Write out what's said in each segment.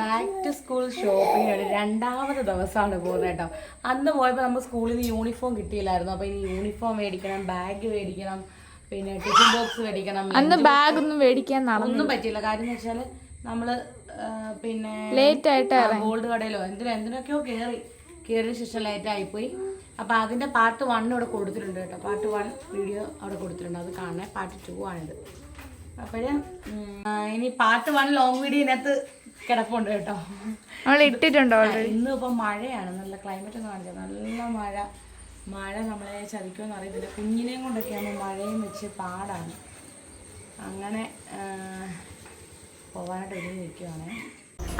Back to school shopping രണ്ടാമത്തെ ദിവസമാണ് പോകുന്നത് കേട്ടോ. അന്ന് പോയപ്പോൾ നമ്മൾ സ്കൂളിൽ നിന്ന് യൂണിഫോം കിട്ടിയില്ലായിരുന്നു. അപ്പോൾ ഇനി യൂണിഫോം മേടിക്കണം ബാഗ് മേടിക്കണം പിന്നെ ടിഫിൻ ബോക്സ് മേടിക്കണം അന്ന് ബാഗ് ഒന്നും മേടിക്കാൻ ഒന്നും പറ്റിയില്ല. കാര്യം എന്ന് വെച്ചാൽ നമ്മൾ പിന്നെ ലേറ്റ് ആയിട്ട് ഗോൾഡ് കടയിലോ എന്തിനോ എന്തിനൊക്കെയോ കയറി കയറിയ ശേഷം ലേറ്റ് ആയിപ്പോയി. അപ്പോൾ അതിന്റെ പാർട്ട് വൺ ഇവിടെ കൊടുത്തിട്ടുണ്ട് കേട്ടോ. പാർട്ട് വൺ വീഡിയോ അവിടെ കൊടുത്തിട്ടുണ്ട്. അത് കാണണേ പാർട്ട് ടു ആണിത്. അപ്പോഴേ ഇനി പാർട്ട് വൺ ലോങ് വീഡിയോ ഇതിനകത്ത് കിടപ്പുണ്ട് കേട്ടോ. നമ്മൾ ഇട്ടിട്ടുണ്ടോ ഇന്ന് ഇപ്പം മഴയാണ്. നല്ല ക്ലൈമറ്റ് ഒന്നും കാണിച്ചത് നല്ല മഴ. മഴ നമ്മളെ ചതിക്കുമെന്ന് അറിയത്തില്ല. കുഞ്ഞിനെയും കൊണ്ടൊക്കെയാണ് മഴയും വെച്ച് പാടാണ്. അങ്ങനെ പോവാനായിട്ട് ഒരുങ്ങി നിൽക്കുവാണേ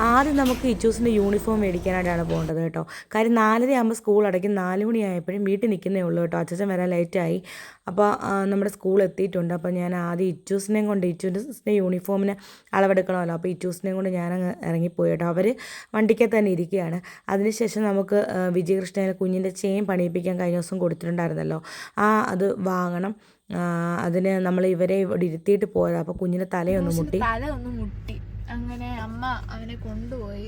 ആദ്യം നമുക്ക് ഇച്ചൂസിന്റെ യൂണിഫോം മേടിക്കാനായിട്ടാണ് പോകേണ്ടത് കേട്ടോ. കാര്യം നാലര ആകുമ്പോൾ സ്കൂൾ അടയ്ക്കും. നാല് മണിയായപ്പോഴും വീട്ടിൽ നിൽക്കുന്നേ ഉള്ളൂ കേട്ടോ. അച്ഛൻ വരാൻ ലേറ്റായി. അപ്പോൾ നമ്മുടെ സ്കൂൾ എത്തിയിട്ടുണ്ട്. അപ്പോൾ ഞാൻ ആദ്യം ഇച്ചൂസിനെയും കൊണ്ട് ഇച്ചൂസിന്റെ യൂണിഫോമിന് അളവെടുക്കണമല്ലോ. അപ്പോൾ ഇച്ചൂസിനെയും കൊണ്ട് ഞാൻ അങ്ങ് ഇറങ്ങിപ്പോയി കേട്ടോ. അവർ വണ്ടിക്കെ തന്നെ ഇരിക്കുകയാണ്. അതിനുശേഷം നമുക്ക് വിജയകൃഷ്ണനെ കുഞ്ഞിന്റെ ചെയിൻ പണിയിപ്പിക്കാൻ കഴിഞ്ഞ ദിവസം കൊടുത്തിട്ടുണ്ടായിരുന്നല്ലോ. ആ അത് വാങ്ങണം. അതിന് നമ്മൾ ഇവരെ ഇവിടെ ഇരുത്തിയിട്ട് പോയത്. അപ്പോൾ കുഞ്ഞിന്റെ തലയൊന്ന് മുട്ടി. തല ഒന്ന് മുട്ടി. അങ്ങനെ അമ്മ അവനെ കൊണ്ടുപോയി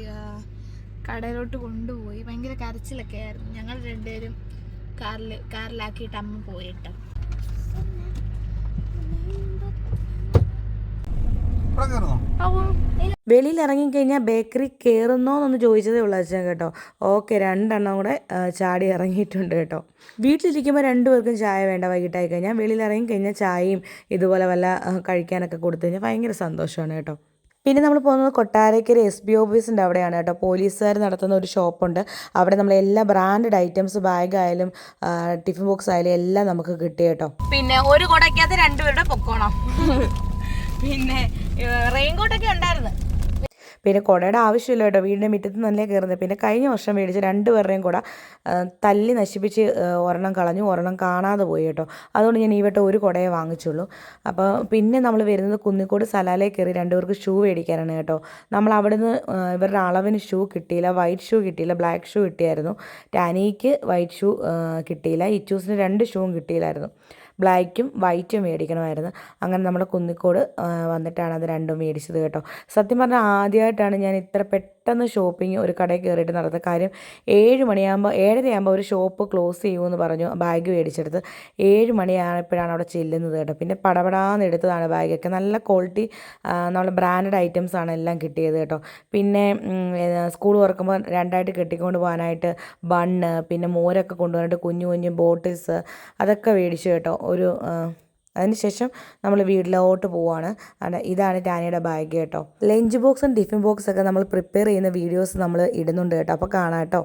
കടയിലോട്ട് കൊണ്ടുപോയി. ഭയങ്കര കരച്ചിലൊക്കെ ആയിരുന്നു. ഞങ്ങൾ രണ്ടുപേരും കാറിൽ കാറിലാക്കിയിട്ട് അമ്മ പോയിട്ട്. വെളിയിൽ ഇറങ്ങിക്കഴിഞ്ഞാൽ ബേക്കറി കയറുന്നോ എന്നൊന്ന് ചോദിച്ചതേ ഉള്ളൂ അച്ഛൻ കേട്ടോ. ഓക്കെ രണ്ടെണ്ണം കൂടെ ചാടി ഇറങ്ങിയിട്ടുണ്ട് കേട്ടോ. വീട്ടിലിരിക്കുമ്പോൾ രണ്ടുപേർക്കും ചായ വേണ്ട വൈകിട്ടായി കഴിഞ്ഞാൽ വെളിയിൽ ഇറങ്ങിക്കഴിഞ്ഞാൽ ചായയും ഇതുപോലെ വല്ല കഴിക്കാനൊക്കെ കൊടുത്തു കഴിഞ്ഞാൽ ഭയങ്കര സന്തോഷമാണ് കേട്ടോ. പിന്നെ നമ്മൾ പോകുന്നത് കൊട്ടാരക്കര എസ് ബി ഓഫീസിന്റെ അവിടെയാണ് കേട്ടോ. പോലീസുകാർ നടത്തുന്ന ഒരു ഷോപ്പുണ്ട്. അവിടെ നമ്മൾ എല്ലാ ബ്രാൻഡഡ് ഐറ്റംസ് ബാഗ് ആയാലും ടിഫിൻ ബോക്സ് ആയാലും എല്ലാം നമുക്ക് കിട്ടി കേട്ടോ. പിന്നെ ഒരു കുടയ്ക്കകത്ത് രണ്ടുപേരുടെ പൊക്കോണം പിന്നെ റെയിൻകോട്ടൊക്കെ ഉണ്ടായിരുന്നു. പിന്നെ കുടയുടെ ആവശ്യമില്ല കേട്ടോ. വീടിന്റെ മുറ്റത്ത് നല്ല കയറുന്നത്. പിന്നെ കഴിഞ്ഞ വർഷം മേടിച്ച രണ്ട് പേരുടെയും കൂടെ തല്ലി നശിപ്പിച്ച് ഒരെണ്ണം കളഞ്ഞു ഒരെണ്ണം കാണാതെ പോയി കേട്ടോ. അതുകൊണ്ട് ഞാൻ ഈ വട്ടം ഒരു കുടയെ വാങ്ങിച്ചുള്ളൂ. അപ്പോൾ പിന്നെ നമ്മൾ വരുന്നത് കുന്നിക്കോട് സലാലയിൽ കയറി രണ്ടുപേർക്ക് ഷൂ മേടിക്കാനാണ് കേട്ടോ. നമ്മൾ അവിടുന്ന് ഇവരുടെ അളവിന് ഷൂ കിട്ടിയില്ല. വൈറ്റ് ഷൂ കിട്ടിയില്ല. ബ്ലാക്ക് ഷൂ കിട്ടിയായിരുന്നു. ടാനിക്ക് വൈറ്റ് ഷൂ കിട്ടിയില്ല. ഇച്ചൂസിന് രണ്ട് ഷൂവും കിട്ടിയില്ലായിരുന്നു. ബ്ലാക്കും വൈറ്റും മേടിക്കണമായിരുന്നു. അങ്ങനെ നമ്മൾ കുന്നിക്കോട് വന്നിട്ടാണ് അത് രണ്ടും മേടിച്ചത് കേട്ടോ. സത്യം പറഞ്ഞാൽ ആദ്യമായിട്ടാണ് ഞാൻ ഇത്ര പെട്ടെന്ന് ഷോപ്പിംഗ് ഒരു കടയിൽ കയറിയിട്ട് നടന്ന കാര്യം ഏഴ് മണിയാകുമ്പോൾ ഏഴരയാകുമ്പോൾ ഒരു ഷോപ്പ് ക്ലോസ് ചെയ്യുമെന്ന് പറഞ്ഞു ബാഗ് മേടിച്ചെടുത്ത്. ഏഴ് മണിയായപ്പോഴാണ് അവിടെ ചെല്ലുന്നത് കേട്ടോ. പിന്നെ പടപടാന്ന് എടുത്തതാണ് ബാഗൊക്കെ നല്ല ക്വാളിറ്റി നമ്മൾ ബ്രാൻഡഡ് ഐറ്റംസ് ആണ് എല്ലാം കിട്ടിയത് കേട്ടോ. പിന്നെ സ്കൂൾ തുറക്കുമ്പോൾ രണ്ടായിട്ട് കെട്ടിക്കൊണ്ട് പോകാനായിട്ട് ബണ്ണ് പിന്നെ മോരൊക്കെ കൊണ്ടുപോകാനായിട്ട് കുഞ്ഞു കുഞ്ഞു ബോട്ടിൽസ് അതൊക്കെ മേടിച്ചു കേട്ടോ. ഒരു അതിനുശേഷം നമ്മൾ വീട്ടിലോട്ട് പോവാണ്. ഇതാണ് ടാനിയുടെ ബാഗ് കേട്ടോ. ലഞ്ച് ബോക്സും ടിഫിൻ ബോക്സൊക്കെ നമ്മൾ പ്രിപ്പയർ ചെയ്യുന്ന വീഡിയോസ് നമ്മൾ ഇടുന്നുണ്ട് കേട്ടോ. അപ്പോൾ കാണാം കേട്ടോ.